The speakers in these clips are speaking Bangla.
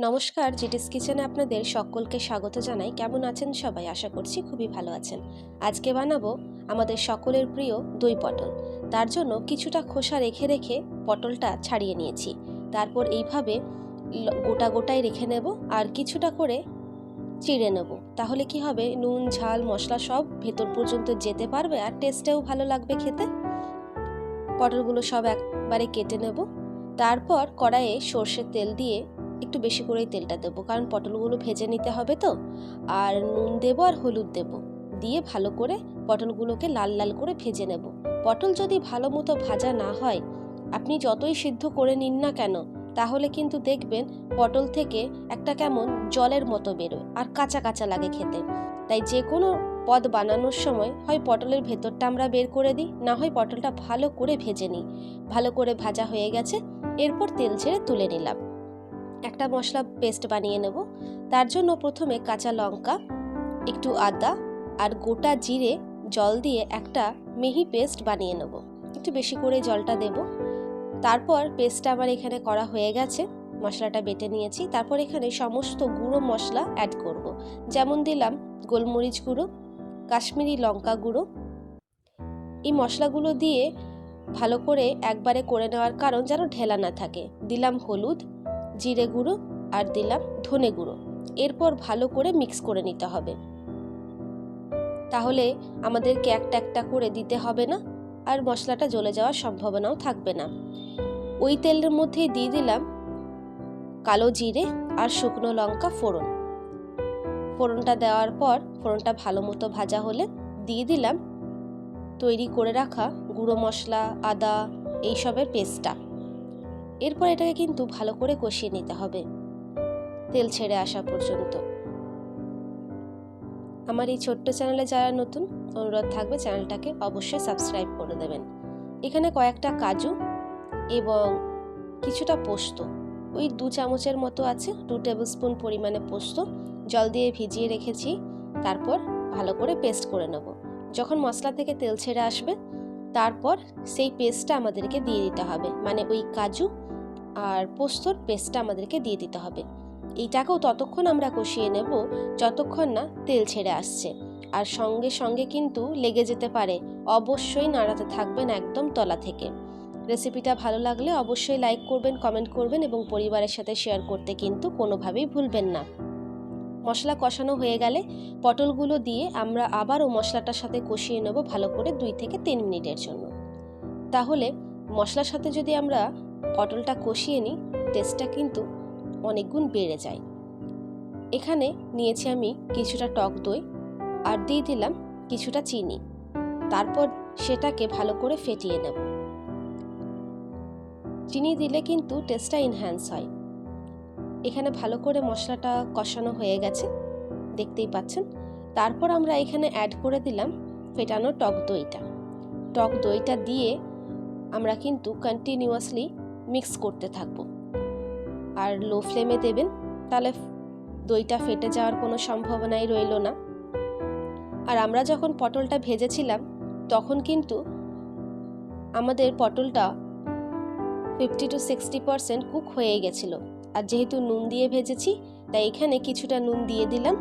নমস্কার জিটিস কিচেনে আপনাদের সকলকে স্বাগত জানাই। কেমন আছেন সবাই? আশা করছি খুবই ভালো আছেন। আজকে বানাবো আমাদের সকলের প্রিয় দই পটল। তার জন্য কিছুটা খোসা রেখে রেখে পটলটা ছাড়িয়ে নিয়েছি। তারপর এইভাবে গোটা গোটাই রেখে নেব আর কিছুটা করে চিড়ে নেব। তাহলে কি হবে? নুন, ঝাল, মশলা সব ভেতর পর্যন্ত যেতে পারবে আর টেস্টেও ভালো লাগবে খেতে। পটলগুলো সব একবারে কেটে নেব। তারপর কড়াইয়ে সর্ষের তেল দিয়ে একটু বেশি করেই তেলটা দেবো, কারণ পটলগুলো ভেজে নিতে হবে তো। আর নুন দেবো আর হলুদ দেবো। দিয়ে ভালো করে পটলগুলোকে লাল লাল করে ভেজে নেব। পটল যদি ভালো মতো ভাজা না হয়, আপনি যতই সিদ্ধ করে নিন না কেন, তাহলে কিন্তু দেখবেন পটল থেকে একটা কেমন জলের মতো বেরোয়, আর কাঁচা কাঁচা লাগে খেতে। তাই যে কোনো পদ বানানোর সময় হয় পটলের ভেতরটা আমরা বের করে দিই, না হয় পটলটা ভালো করে ভেজে নিই। ভালো করে ভাজা হয়ে গেছে, এরপর তেল ছেড়ে তুলে নিলাম। একটা মশলা পেস্ট বানিয়ে নেব। তার জন্য প্রথমে কাঁচা লঙ্কা, একটু আদা আর গোটা জিরে জল দিয়ে একটা মিহি পেস্ট বানিয়ে নেব। একটু বেশি করে জলটা দেব। তারপর পেস্টটা আমার এখানে করা হয়ে গেছে। মশলাটা বেটে নিয়েছি। তারপর এখানে সমস্ত গুঁড়ো মশলা অ্যাড করব। যেমন দিলাম গোলমরিচ গুঁড়ো, কাশ্মীরি লঙ্কা গুঁড়ো। এই মশলাগুলো দিয়ে ভালো করে একবারে করে নেওয়ার কারণ যেন ঢেলা না থাকে। দিলাম হলুদ জিরে গুঁড়ো আর দিলাম ধনে গুঁড়ো। এরপর ভালো করে মিক্স করে নিতে হবে। তাহলে আমাদেরকে একটা একটা করে দিতে হবে না, আর মশলাটা জ্বলে যাওয়ার সম্ভাবনাও থাকবে না। ওই তেলের মধ্যেই দিয়ে দিলাম কালো জিরে আর শুকনো লঙ্কা ফোড়ন। ফোড়নটা দেওয়ার পর ফোড়নটা ভালো মতো ভাজা হলে দিয়ে দিলাম তৈরি করে রাখা গুঁড়ো মশলা, আদা, এইসবের পেস্টটা। এরপর এটাকে কিন্তু ভালো করে কষিয়ে নিতে হবে। তেল ছেড়ে আসা পর্যন্ত। আমার এই ছোট্ট চ্যানেলে যারা নতুন, অনুরোধ থাকবে চ্যানেলটাকে অবশ্যই সাবস্ক্রাইব করে দেবেন। এখানে কয়েকটা কাজু এবং কিছুটা পোস্ত। ওই দু চামচের মতো আছে টু টেবিল স্পুন পরিমাণে পোস্ত। জল দিয়ে ভিজিয়ে রেখেছি, তারপর ভালো করে পেস্ট করে নেব। যখন মশলা থেকে তেল ছেড়ে আসবে তারপর সেই পেস্টটা আমাদেরকে দিয়ে দিতে হবে। মানে ওই কাজু আর পোস্তর পেস্টটা আমাদেরকে দিয়ে দিতে হবে। এইটাকেও ততক্ষণ আমরা কষিয়ে নেব, যতক্ষণ না তেল ছেড়ে আসছে। আর সঙ্গে সঙ্গে কিন্তু লেগে যেতে পারে। অবশ্যই নাড়াতে থাকবেন একদম তলা থেকে। রেসিপিটা ভালো লাগলে অবশ্যই লাইক করবেন, কমেন্ট করবেন এবং পরিবারের সাথে শেয়ার করতে কিন্তু কোনোভাবেই ভুলবেন না। মশলা কষানো হয়ে গেলে পটলগুলো দিয়ে আমরা আবারও মশলাটার সাথে কষিয়ে নেব ভালো করে দুই থেকে তিন মিনিটের জন্য। তাহলে মশলার সাথে যদি আমরা পটলটা কষিয়ে নিই টেস্টটা কিন্তু অনেক গুণ বেড়ে যায়। এখানে নিয়েছি আমি কিছুটা টক দই আর দিয়ে দিলাম কিছুটা চিনি। তারপর সেটাকে ভালো করে ফেটিয়ে নেব। চিনি দিলে কিন্তু টেস্টটা ইনহ্যান্স হয়। এখানে ভালো করে মশলাটা কষানো হয়ে গেছে, দেখতেই পাচ্ছেন। তারপর আমরা এখানে অ্যাড করে দিলাম ফেটানো টক দইটা। টক দইটা দিয়ে আমরা কিন্তু কন্টিনিউয়াসলি মিক্স করতে থাকব। আর লো ফ্লেমে দেবেন, তাহলে দইটা ফেটে যাওয়ার কোনো সম্ভাবনাই রইল না। আর আমরা যখন পটলটা ভেজেছিলাম, তখন কিন্তু আমাদের পটলটা fifty two sixty percent cook হয়ে গেছিল। আর যেহেতু নুন দিয়ে ভেজেছি, তাই এখানে কিছুটা নুন দিয়ে দিলাম।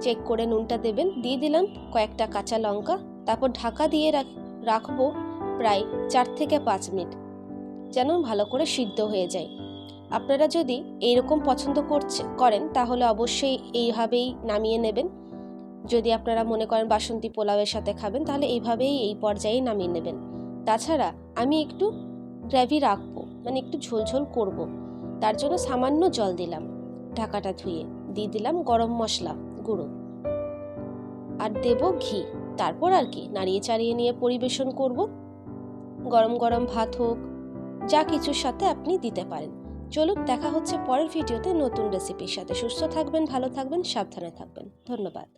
চেক করে নুনটা দেবেন। দিয়ে দিলাম কয়েকটা কাঁচা লঙ্কা। তারপর ঢাকা দিয়ে রাখ- রাখব প্রায় চার থেকে পাঁচ মিনিট, যেন ভালো করে সিদ্ধ হয়ে যায়। আপনারা যদি এইরকম পছন্দ করছে, করেন, তাহলে অবশ্যই এইভাবেই নামিয়ে নেবেন। যদি আপনারা মনে করেন বাসন্তী পোলাওয়ের সাথে খাবেন, তাহলে এইভাবেই এই পর্যায়ে নামিয়ে নেবেন। তাছাড়া আমি একটু গ্রেভি রাখব মানে একটু ঝোলঝোল করব। তার জন্য সামান্য জল দিলাম। ঢাকাটা ধুয়ে দিয়ে দিলাম গরম মশলা গুঁড়ো। আর দেব ঘি। তারপর আর কি নাড়িয়ে চাড়িয়ে নিয়ে পরিবেশন করব। গরম গরম ভাত হোক, যা কিছুর সাথে আপনি দিতে পারেন। চলুন, দেখা হচ্ছে পরের ভিডিওতে নতুন রেসিপির সাথে। সুস্থ থাকবেন, ভালো থাকবেন, সাবধানে থাকবেন। ধন্যবাদ।